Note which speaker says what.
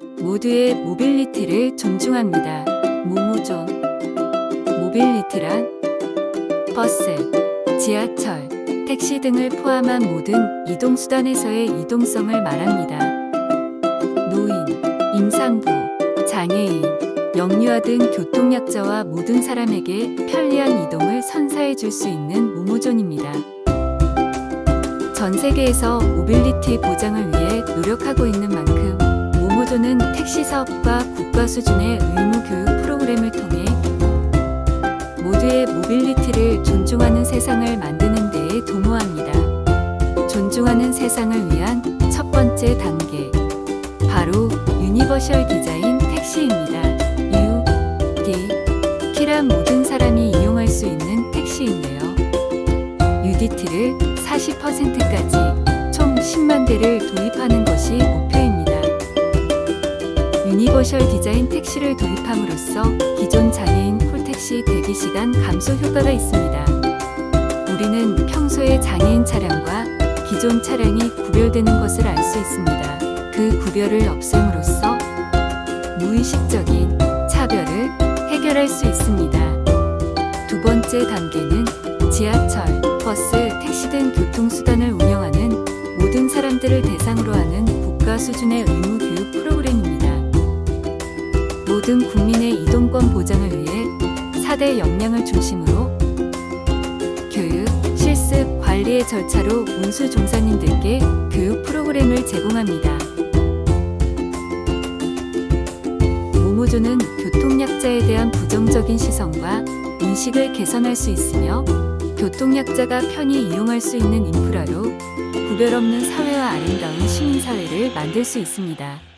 Speaker 1: 모두의 모빌리티를 존중합니다. 모모존. 모빌리티란 버스, 지하철, 택시 등을 포함한 모든 이동수단에서의 이동성을 말합니다. 노인, 임산부, 장애인, 영유아 등 교통약자와 모든 사람에게 편리한 이동을 선사해 줄 수 있는 모모존입니다. 전 세계에서 모빌리티 보장을 위해 노력하고 있는 만큼 모모존은 택시 사업과 국가 수준의 의무 교육 프로그램을 통해 모두의 모빌리티를 존중하는 세상을 만드는 데에 도모합니다. 존중하는 세상을 위한 첫 번째 단계. 바로 유니버셜 디자인 택시입니다. U, D, T란 모든 사람이 이용할 수 있는 택시인데요. UDT를 40%까지 총 10만 대를 도입하는. 유니버셜 디자인 택시를 도입함으로써 기존 장애인 콜택시 대기 시간 감소 효과가 있습니다. 우리는 평소에 장애인 차량과 기존 차량이 구별되는 것을 알 수 있습니다. 그 구별을 없앰으로써 무의식적인 차별을 해결할 수 있습니다. 두 번째 단계는 지하철, 버스, 택시 등 교통수단을 운영하는 모든 사람들을 대상으로 하는 국가 수준의 의무 교육 프로그램입니다. 모든 국민의 이동권 보장을 위해 4대 역량을 중심으로 교육, 실습, 관리의 절차로 운수 종사님들께 교육 프로그램을 제공합니다. 모모조는 교통약자에 대한 부정적인 시선과 인식을 개선할 수 있으며 교통약자가 편히 이용할 수 있는 인프라로 구별 없는 사회와 아름다운 시민사회를 만들 수 있습니다.